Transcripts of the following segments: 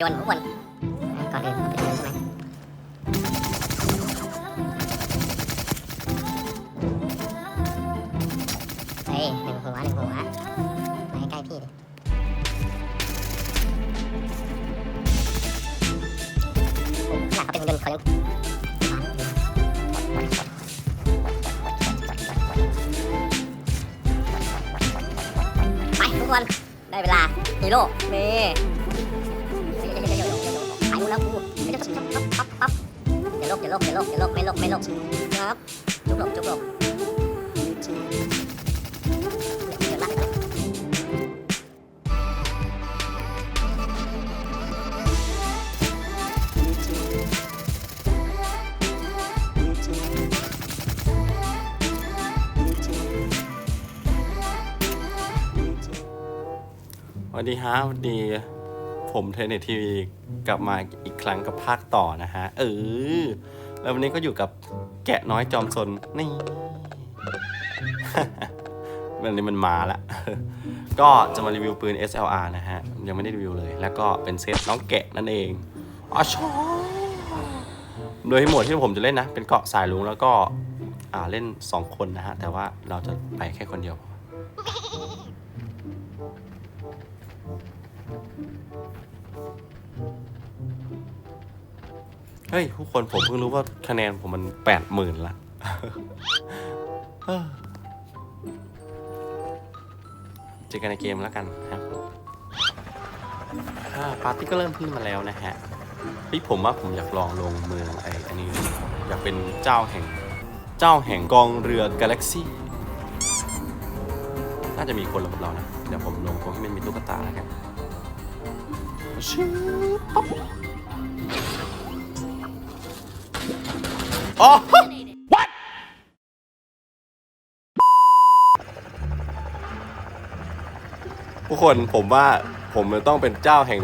โยนทุกคนก่อนอื่นผมจะโยนใช่ไหมเฮ้ยหนึ่งหัวหนึ่งหัวมาใกล้พี่ดิโอ้ขนาดเขาเป็นหุ่นยนเขายังไปทุกคน ได้เวลาฮีโร่นี่ แล้วกูปั๊บปั๊บอย่าลบอย่าลบอย่าลบอย่าลบไม่ลบไม่ลบครับจุกหลบจุกหลบเดี๋ยวมากสวัสดีฮะสวัสดี ผมเทนเนตทีวีกลับมาอีกครั้งกับภาคต่อนะฮะ เออ แล้ววันนี้ก็อยู่กับแกะน้อยจอมซนนี่ วันนี้มันมาละ ก็จะมารีวิวปืน SLR นะฮะ ยังไม่ได้รีวิวเลย แล้วก็เป็นเซตน้องแกะนั่นเองอ๋อชอโดยที่หมดที่ผมจะเล่นนะ เป็นเกาะสายลุงแล้วก็ อ่าเล่น 2 คนนะฮะ แต่ว่าเราจะไปแค่คนเดียว เฮ้ยทุกคนผมเพิ่งรู้ว่าคะแนนผมมันแปดหมื่นละเจอกันในเกมแล้วกันครับอ่าปาร์ตี้ก็เริ่มขึ้นมาแล้วนะฮะเฮ้ยผมว่าผมอยากลองลงเมืองไอ้อันนี้ อยากเป็นเจ้าแห่ง เจ้าแห่งกองเรือกาแล็กซี่น่าจะมีคนลงกับเรานะ เดี๋ยวผมลงตรงที่มันมีตุ๊กตาแล้วกันชิบปั๊บ อ๋อ What ทุกคนผมว่าผมจะต้องเป็นเจ้าแห่ง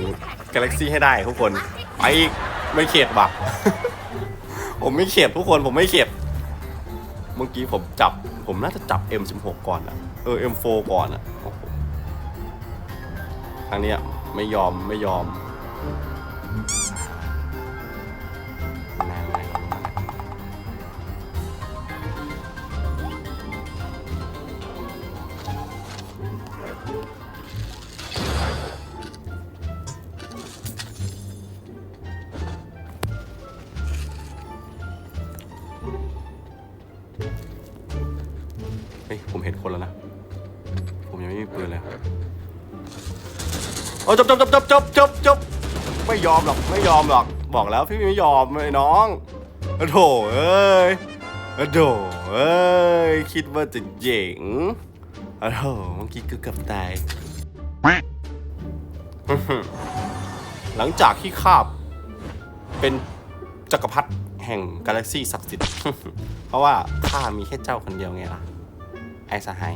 กาแล็กซี่ให้ได้ทุกคนไปอีกไม่เข็ดว่ะ ผมไม่เข็ดทุกคนผมไม่เข็ดเมื่อกี้ผมจับ ผมน่าจะจับ M16 ก่อนอะเออ M4 ก่อนอะโอ้โหครั้งเนี้ยไม่ยอมไม่ยอม จบจบจบจบจบจบจบไม่ยอมหรอกไม่ยอมหรอกบอกแล้วพี่ไม่ยอมไอ้น้องโอ้โถเอ้ยโอ้โถเอ้ยคิดว่าจะเจ๋งโอ้โถเมื่อกี้ก็เกือบตายหลังจากที่คาบเป็นจักรพรรดิแห่งกาแล็กซี่ศักดิ์สิทธิ์เพราะว่าข้ามีแค่เจ้าคนเดียวไงล่ะไอ้สหาย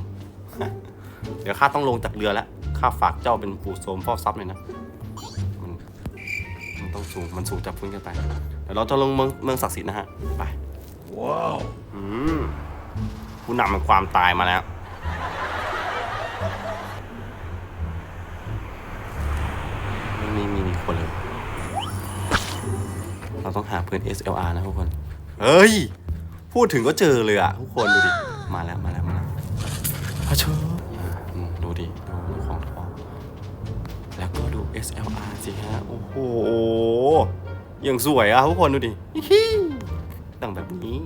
เดี๋ยวข้าต้องลงจากเรือแล้ว ข้าฝากเจ้าเป็นปู่โสมเฝ้าทรัพย์เลยนะ มันมันต้องสูง มันสูงจากพื้นขึ้นไปเดี๋ยวเราจะลงเมืองเมืองศักดิ์สิทธิ์นะฮะ ไป ว้าวอืมผู้นำมันความตายมาแล้วไม่มีมีมีคนเลย เราต้องหาเพื่อน SLR นะทุกคน เฮ้ย พูดถึงก็เจอเลยอะทุกคนดูดิ มาแล้วมาแล้วมาแล้วพะเช สิฮะ โอ้โหยังสวยอะทุกคนดูดิอิฮิต้องแบบนี้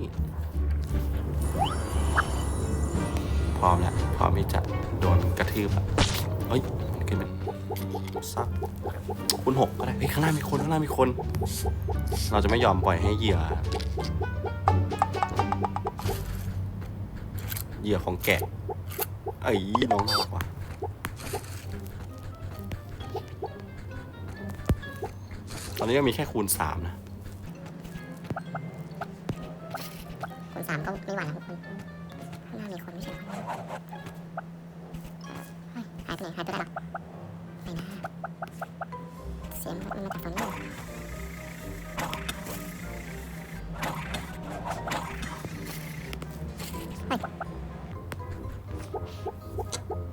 พร้อมแล้วพร้อมที่จะโดนกระทืบอะเฮ้ยมันขึ้นเป็นซักคุณหกก็ได้เฮ้ยข้างหน้ามีคนข้างหน้ามีคน เราจะไม่ยอมปล่อยให้เหยื่อเหยื่อของแกะไอ้ยน้องน่ารักว่ะ อนนี้ก็มีแค่คูณสามนะคนสามก็ไม่ไหวแล้วทุกคนข้างหน้ามีคนไม่ใช่เหรอเฮ้ยหายไปไหนหายไปได้หรอไปนะเสียงมันมาจากฝั่งนู้น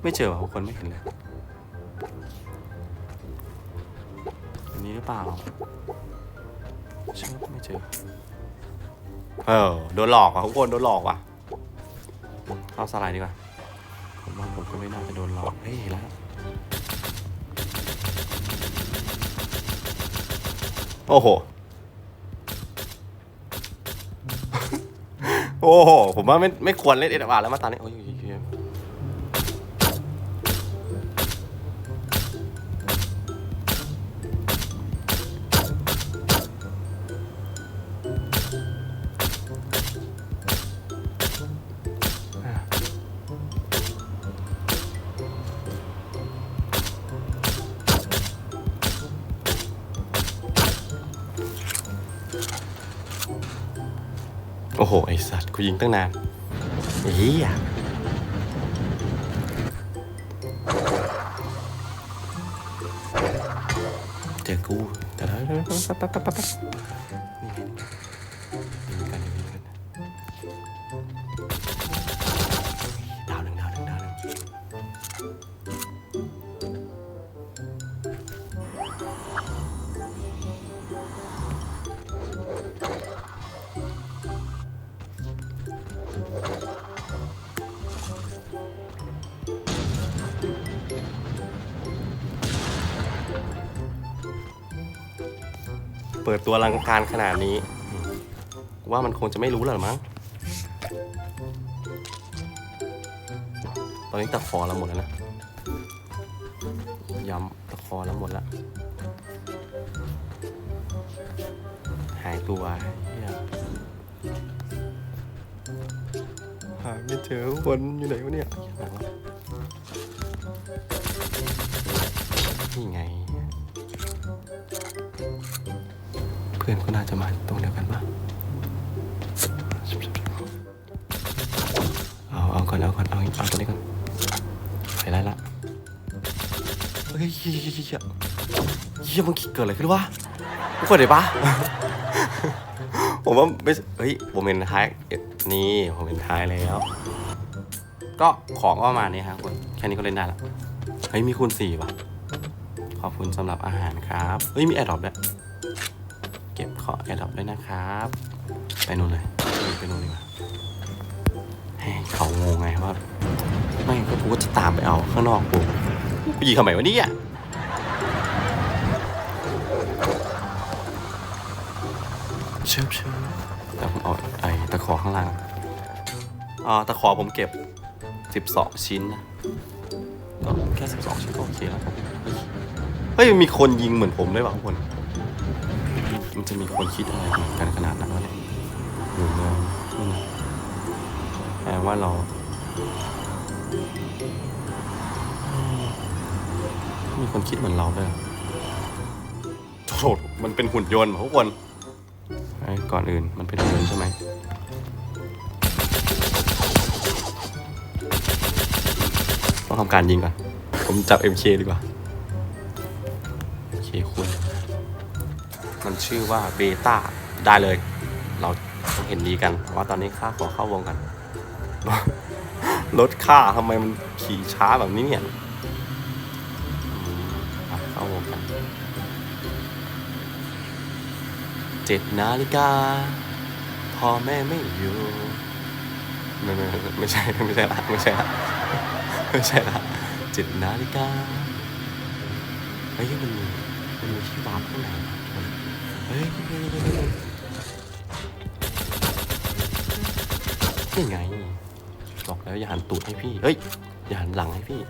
ไม่เจอว่ะทุกคนไม่เห็นเลย รือเปล่าเชื่อไม่เจอ เออ โดนหลอกอะทุกคนโดนหลอกว่ะเข้าสไลด์ดีกว่า ผมว่าผมก็ไม่น่าจะโดนหลอก เฮ้ยเห็นแล้วโอ้โห โอ้โห ผมว่าไม่ไม่ควรเล่นเอ็ดอาร์แล้วมาตอนนี้โอ้ยโอ้ย โอ้ยโอ้โห ไอสัตว์กูยิงตั้งนานเฮียเจอกูเดี๋ยวเดี๋ยวเดี๋ยวแป๊บแป๊บแป๊บแป๊บนี่ไงนี่ เปิดตัวอลังการขนาดนี้อืมกูว่ามันคงจะไม่รู้แล้วหรอมั้ง ตอนนี้ตะขอเราหมดแล้วนะย้ำตะขอเราหมดแล้ว หายตัวเหี้ยหาไม่เจอคนอยู่ไหนวะเนี่ยไหนวะนี่ไง เพื่อนก็น่าจะมาตรงเดียวกันปะเอาเอาก่อนเอาก่อนเอาเอาตัวนี้ก่อนไปไล่ละเฮ้ยเฮียเฮียเฮียเฮียมันเกิดอะไรขึ้นวะกูเกิดอะไรปะผมว่าไม่เฮ้ยผมเห็นท้ายนี่ผมเห็นท้ายแล้ว ก็ของก็ประมาณนี้ครับคุณแค่นี้ก็เล่นได้ละเฮ้ยมีคูณสี่ป่ะขอบคุณสำหรับอาหารครับ เฮ้ยมีแอร์ดรอปด้วย ก็บขอแอร์ดอปด้วยนะครับ ไปนู่นเลย ไปนู่นดีกว่าให้เขางงไงว่าไม่ก็กูก็จะตามไปเอาข้างนอกกูกูยิงทำไมวะเนี่ยเชิบเชิบแต่ผมเอาไอ้ตะขอข้างล่างอ่าตะขอผมเก็บ 12 ชิ้นนะก็แค่ 12 ชิ้นก็โอเคแล้ว เฮ้ยมีคนยิงเหมือนผมด้วยว่ะทุกคน มันจะมีคนคิดอะไรกันขนาดนั้นวะเนี่ยหรือว่าอืมแปลว่าเราอืมมีคนคิดเหมือนเราด้วยเหรอโทษมันเป็นหุ่นยนต์เหรอทุกคนไอ้ก่อนอื่นมันเป็นหุ่นยนต์ใช่ไหมต้องทำการยิงก่อน ผมจับ MK ดีกว่า ชื่อว่าเบต้าได้เลย เราเห็นดีกันว่าตอนนี้ค่าขอเข้าวงกันรถค่าทำไมมันขี่ช้าแบบนี้เนี่ยเข้าวงกันเจ็ดนาฬิกาพ่อแม่ไม่อยู่ไม่ไม่ไม่ใช่ไม่ใช่ละไม่ใช่ละไม่ใช่ละเจ็ดนาฬิกาเฮ้ยมันมีมันมีที่วาร์ปข้างใน ฮ้ยนี่ไง บอกแล้วอย่าหันตูดให้พี่ เฮ้ย อย่าหันหลังให้พี่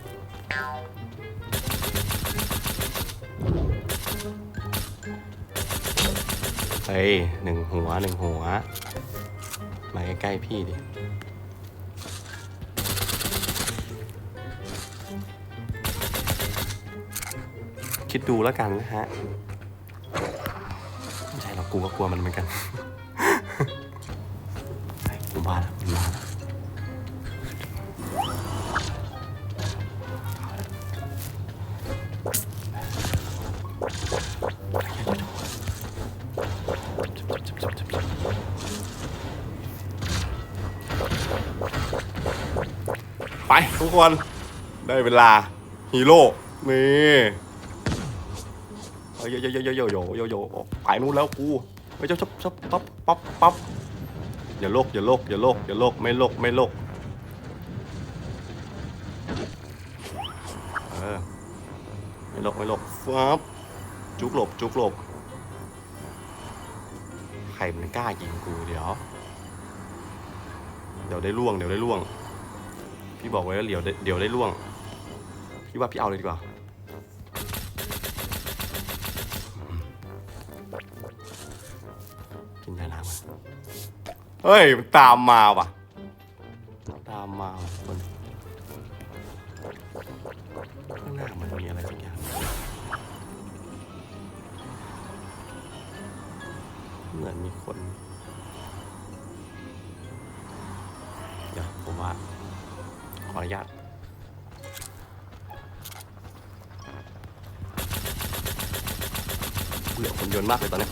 เฮ้ยหนึ่งหัวหนึ่งหัว มาใกล้ๆพี่ดิคิดดูแล้วกันนะฮะ กูก็กลัวมันเหมือนกันเฮ้ยผมาแล้วมาแล้วไปทุกคนได้เวลาฮีโร่นี่ฮ้ยโยโยโยโยโยโยโยโย ไปนู่นแล้วกูเฮ้ยเจ้าชับชับปั๊บปั๊บปั๊บอย่าโลกอย่าโลกอย่าโลกอย่าโลกไม่โลกไม่โลกเออไม่โลกไม่โลกฟับจุกหลบจุกหลบใครมันกล้ายิงกูเดี๋ยว เดี๋ยวได้ล่วงเดี๋ยวได้ล่วง พี่บอกไว้แล้วเดี๋ยวเดี๋ยวได้ล่วง พี่ว่าพี่เอาเลยดีกว่า กินยาน้ำก่อนเฮ้ยมันตามมาว่ะ ตามมาว่ะคนข้างหน้ามันมีอะไรสักอย่างเหมือนมีคนเดี๋ยวผมว่าขออนุญาตเบื่อคนยนต์มากเลยตอนนี้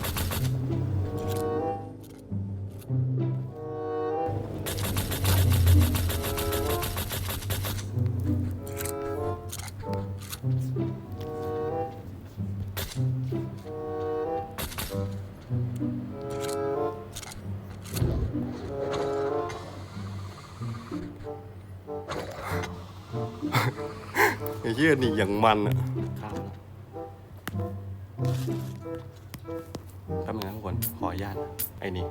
เฮียนี่อย่างมันอะข้ามแล้วแป๊บนึงนะทุกคนขออนุญาตนะไอ้นี่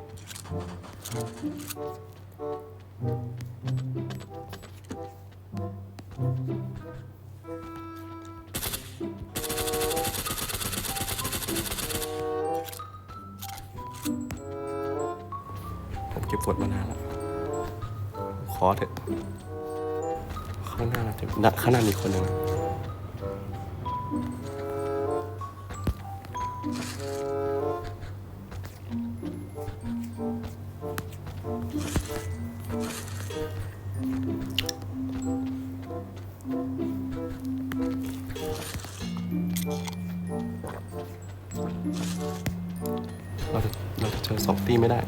ผมเก็บกดมานานแล้ว ขอเถอะ ข้างหน้าจะดัดข้างหน้ามีคนหนึ่งนะเราจะเราจะเจอสองตีไม่ได้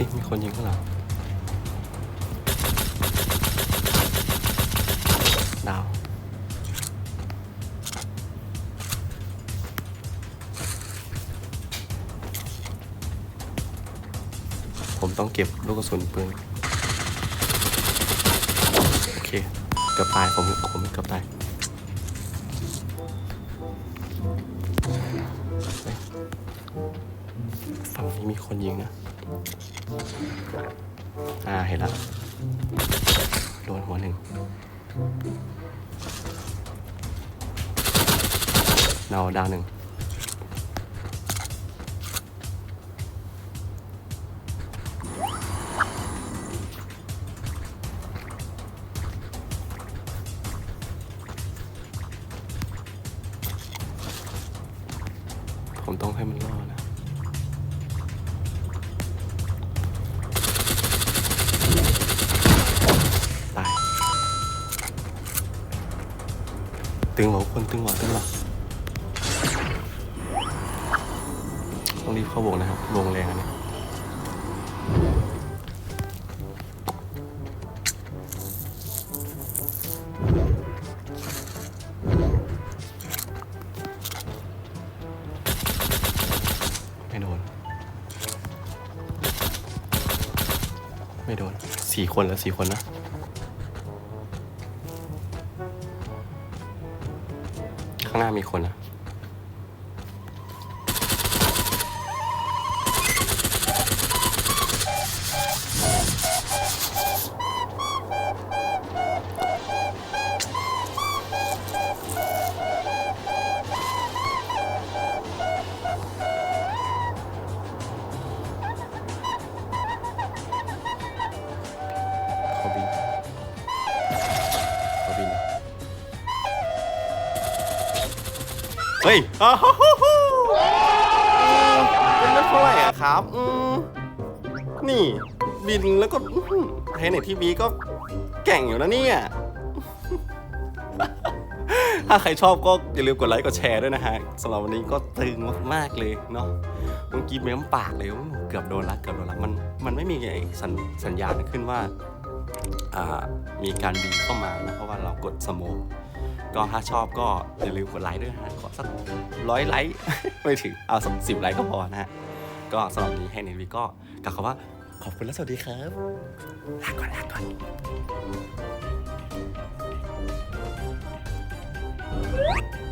ฮ้ย มีคนยิงข้างหลังดาวผมต้องเก็บลูกกระสุนปืนโอเคเกือบตายผมผมเกือบตายเฮ้ยฝั่งนี้มีคนยิงนะ อ่าเห็นแล้วโดนหัวหนึ่งดาดาวหนึ่งผมต้องให้มันรอดนะ ตึงหัวคนตึงหัวตึงหัวต้องรีบเข้าวงนะครับวงแรงอันนี้ไม่โดน ไม่โดนสี่คนแล้วสี่คนนะางหน้ามีคนนะ ฮ้ยอ้าวฮู้ฮู้ฮู้เป็นเรื่องเท่าไหร่อะครับอืมนี่บินแล้วก็อื้อหือในทีวีก็แก่งอยู่นะเนี่ย ถ้าใครชอบก็อย่าลืมกดไลค์กดแชร์ด้วยนะฮะสำหรับวันนี้ก็ตึงมากๆเลยเนาะเมื่อกี้เม้มปากเลยว่าเกือบโดนละเกือบโดนละมันมันไม่มีไอ้สัญสัญญาณขึ้นว่าอ่ามีการบีเข้ามานะเพราะว่าเรากดสโมก ก็ถ้าชอบก็อย่าลืมกดไลค์ด้วยนะขอสักร้อยไลค์ไม่ถึงเอาสักสิบไลค์ก็พอนะฮะก็สำหรับนี้ให้เนวีก็กล่าวคำว่าขอบคุณและสวัสดีครับลาก่อนลาก่อน What?